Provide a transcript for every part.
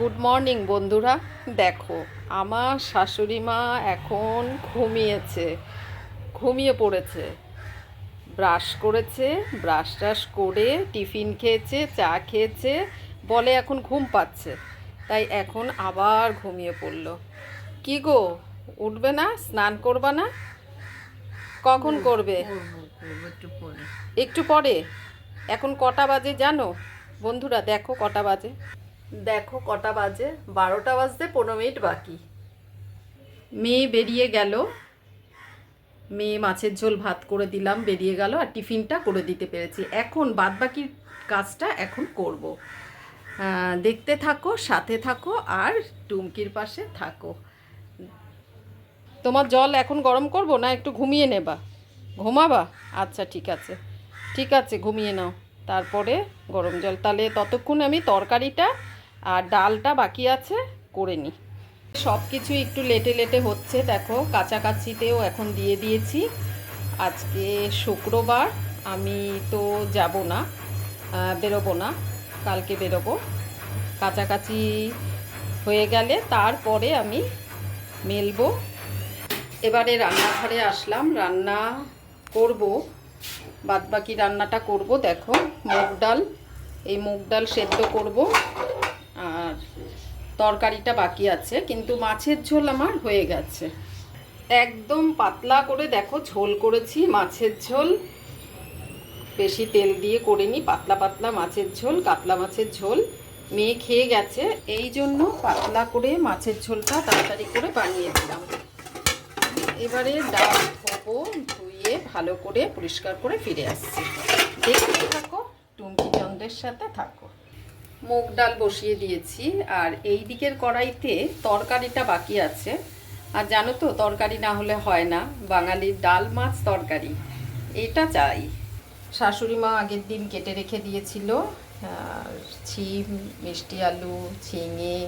Good morning বন্ধুরা। দেখো আমার শাশুড়ি মা এখন ঘুমিয়েছে ঘুমিয়ে পড়েছে। ব্রাশ করেছে ব্রাশ ট্রাশ করে টিফিন খেয়েছে চা খেয়েছে বলে এখন ঘুম পাচ্ছে। তাই এখন আবার ঘুমিয়ে পড়ল। কি গো উঠবে না? স্নান করবা না? কখন করবে? একটু পরে? এখন কটা বাজে জানো? বন্ধুরা দেখো কটা বাজে। দেখো কটা বাজে? বারোটা বাজতে পনেরো মিনিট বাকি। মেয়ে বেরিয়ে গেল। মেয়ে মাছের ঝোল ভাত করে দিলাম, বেরিয়ে গেল আর টিফিনটা করে দিতে পেরেছি। এখন বাদবাকি কাজটা এখন করব। দেখতে থাকো, সাথে থাকো আর টুমকির পাশে থাকো। তোমার জল এখন গরম করব না একটু ঘুমিয়ে নেবা? ঘুমাবা? আচ্ছা ঠিক আছে। ঠিক আছে, ঘুমিয়ে নাও। তারপরে গরম জল। তাহলে ততক্ষণ আমি তরকারিটা আর ডালটা বাকি আছে, করে নিই সব কিছু একটু লেটে লেটে হচ্ছে, দেখো, কাছাকাছিতেও এখন দিয়ে দিয়েছি। আজকে শুক্রবার, আমি তো যাব না বেরোবো না, কালকে বেরোবো। কাছাকাছি হয়ে গেলে তারপরে আমি মেলবো। এবারে রান্নাঘরে আসলাম, রান্না করব, বাদবাকি রান্নাটা করব, দেখো, মুগ ডাল, এই মুগ ডাল সেদ্ধ করব। আর তরকারিটা বাকি আছে, কিন্তু মাছের ঝোল আমার হয়ে গেছে। একদম পাতলা করে দেখো, ঝোল করেছি, মাছের ঝোল। বেশি তেল দিয়ে করিনি, পাতলা পাতলা মাছের ঝোল, কাতলা মাছের ঝোল। মেয়ে খেয়ে গেছে, এই জন্য পাতলা করে মাছের ঝোলটা তাড়াতাড়ি করে বানিয়ে দিলাম এবারে ডাল ধোবো, ধুয়ে ভালো করে পরিষ্কার করে ফিরে আসছি। দেখতে থাকো টুমকি চন্দ্রের সাথে থাকো। মুগ ডাল বসিয়ে দিয়েছি আর এই দিকের কড়াইতে তরকারিটা বাকি আছে। আর জানো তো তরকারি না হলে হয় না বাঙালির ডাল মাছ তরকারি। এটা চাই। শাশুড়ি মা আগের দিন কেটে রেখে দিয়েছিল আর ছিম মিষ্টি আলু ঝিঙে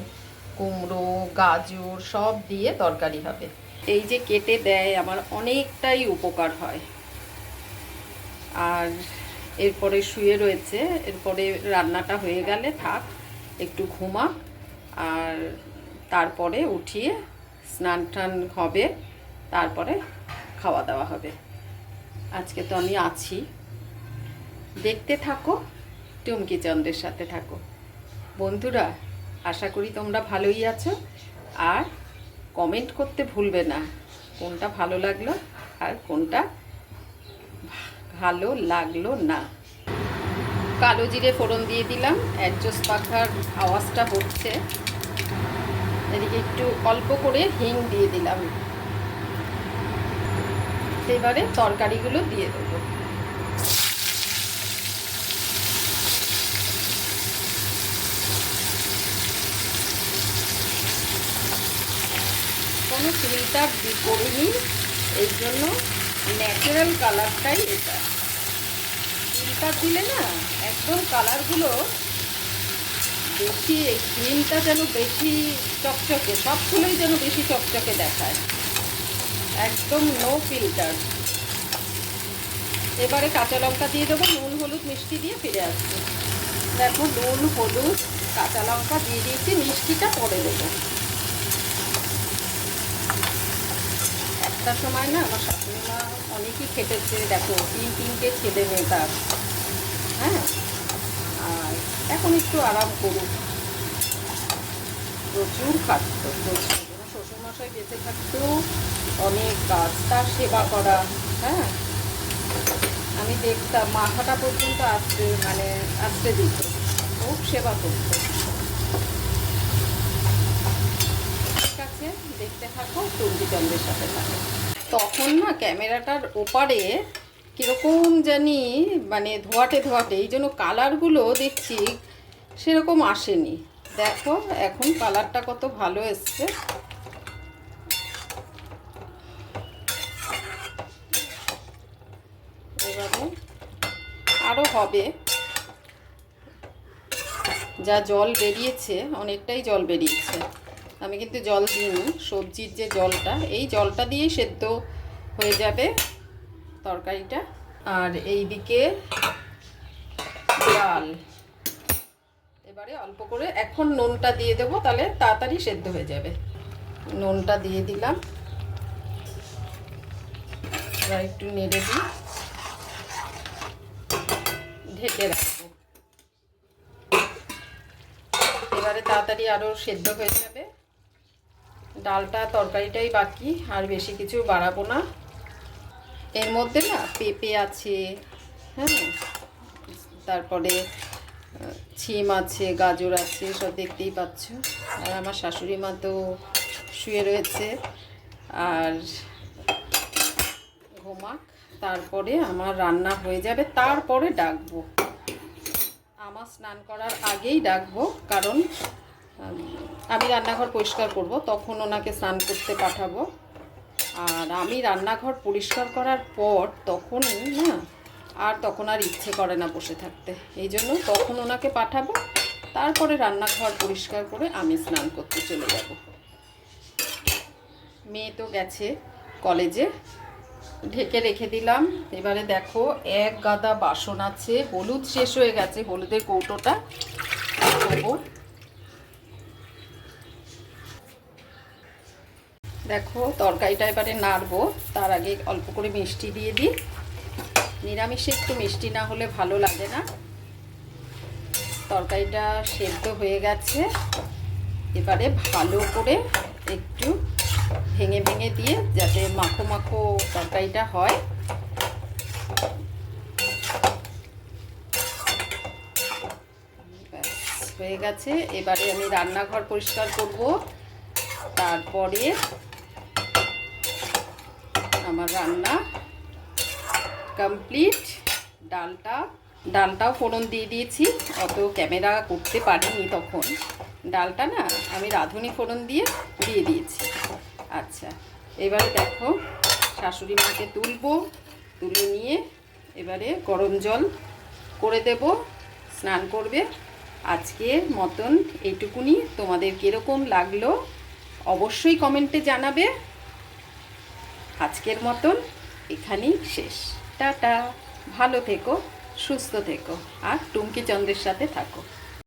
কুমড়ো গাজর সব দিয়ে তরকারি হবে। এই যে কেটে দেয় আমার অনেকটাই উপকার হয়। আর এরপরে শুয়ে রয়েছে, এরপরে রান্নাটা হয়ে গেলে থাক, একটু ঘুমাক, আর তারপরে উঠিয়ে স্নান টান হবে, তারপরে খাওয়া দাওয়া হবে। আজকে তো আমি আছি। দেখতে থাকো, টুমকি চন্দ্রের সাথে থাকো। বন্ধুরা, আশা করি তোমরা ভালোই আছো, আর কমেন্ট করতে ভুলবে না। কোনটা ভালো লাগল আর কোনটা ভালো লাগল না। কালো জিরে ফোড়ন দিয়ে দিলাম অ্যাডজাস পাখার আওয়াজটা হচ্ছে। এদিকে একটু অল্প করে হিং দিয়ে দিলাম। এবারে তরকারিগুলো দিয়ে দেবো। কোনো ফিল্টার করিনি এই জন্য ন্যাচারাল কালারটাই এটা। ফিল্টার দিলে না একদম কালারগুলো বেশি ক্রিমটা যেন বেশি চকচকে সবগুলোই যেন বেশি চকচকে দেখায়। একদম নো ফিল্টার এবারে কাঁচা লঙ্কা দিয়ে দেবো, নুন, হলুদ, মিষ্টি দিয়ে ফিরে আসব দেখো নুন, হলুদ, কাঁচা লঙ্কা দিয়ে দিয়েছি, মিষ্টিটা পরে দেবো। একটা সময় না আমার শাশুড়ি মা অনেকই খেটেছে, দেখো, তিন তিনটে ছেলে মেয়ে তার। হ্যাঁ? আর এখন একটু আরাম করুক। প্রচুর খাটত, প্রচুর। শ্বশুরমশাই বেঁচে থাকতো অনেক কাজ, তার সেবা করা হ্যাঁ? আমি দেখতাম, মাথাটা পর্যন্ত আসতে মানে আসতে দিত, খুব সেবা করতো ঠিক আছে সাথে থাকো। তখন না ক্যামেরাটার ওপারে কীরকম জানি মানে ধোয়াটে ধোয়াটে, এই জন্য কালারগুলো দেখছি সেরকম আসেনি। দেখো, এখন কালারটা কত ভালো এসছে। এবারে আরও হবে। যা জল বেরিয়েছে, অনেকটাই জল বেরিয়েছে। আমি কিন্তু জল দিইনি সবজির যে জলটা, এই জলটা দিয়েই সেদ্ধ হয়ে যাবে তরকারিটা। আর এই দিকে ডাল। এবারে অল্প করে এখন নুনটা দিয়ে দেবো, তাহলে তাড়াতাড়ি সেদ্ধ হয়ে যাবে। নুনটা দিয়ে দিলাম। এবার একটু নেড়ে দিই। ঢেকে রাখব। এবারে তাড়াতাড়ি আরও সেদ্ধ হয়ে যাবে। ডালটা, তরকারিটাই বাকি, আর বেশি কিছু বাড়াবো না। এর মধ্যে না পেঁপে আছে হ্যাঁ তারপরে ছিম আছে, গাজর আছে, সব দেখতেই পাচ্ছ। আর আমার শাশুড়ি মা তো শুয়ে রয়েছে। আর ঘুমাক, তারপরে আমার রান্না হয়ে যাবে, তারপরে ডাকবো। আমার স্নান করার আগেই ডাকবো, কারণ আমি রান্নাঘর পরিষ্কার করব, তখন ওনাকে স্নান করতে পাঠাবো। আর আমি রান্নাঘর পরিষ্কার করার পর তখন না, আর তখন আর ইচ্ছে করে না বসে থাকতে। এই জন্য তখন ওনাকে পাঠাবো, তারপরে রান্নাঘর পরিষ্কার করে আমি স্নান করতে চলে যাব। মেয়ে তো গেছে কলেজে, ঢেকে রেখে দিলাম। এবারে দেখো, এক গাদা বাসন আছে, হলুদ শেষ হয়ে গেছে, হলুদের কৌটোটা। দেখো, তরকারিটা এবারে নাড়বো। তার আগে অল্প করে মিষ্টি দিয়ে দিই। নিরামিষে একটু মিষ্টি না হলে ভালো লাগে না। তরকারিটা সেদ্ধ হয়ে গেছে। এবারে ভালো করে একটু ভেঙে ভেঙে দিয়ে যাতে মাখো মাখো তরকারিটা হয়। হয়ে গেছে। এবারে আমি রান্নাঘর পরিষ্কার করব। তারপরে আমার রান্না কমপ্লিট ডালটা, ডালটাও ফোড়ন দিয়ে দিয়েছি। অত ক্যামেরা করতে পারিনি তখন। ডালটা না আমি রাঁধুনি ফোড়ন দিয়ে দিয়ে দিয়েছি। আচ্ছা এবারে দেখো শাশুড়ি মাকে তুলবো। তুলে নিয়ে এবারে গরম জল করে দেব। স্নান করবে। আজকের মতন এইটুকুনি। তোমাদের কীরকম লাগল অবশ্যই কমেন্টে জানাবে। আজকের মতন এখানেই শেষ। টাটা। ভালো থেকো সুস্থ থেকো আর টুমকি চন্দ্রের সাথে থাকো।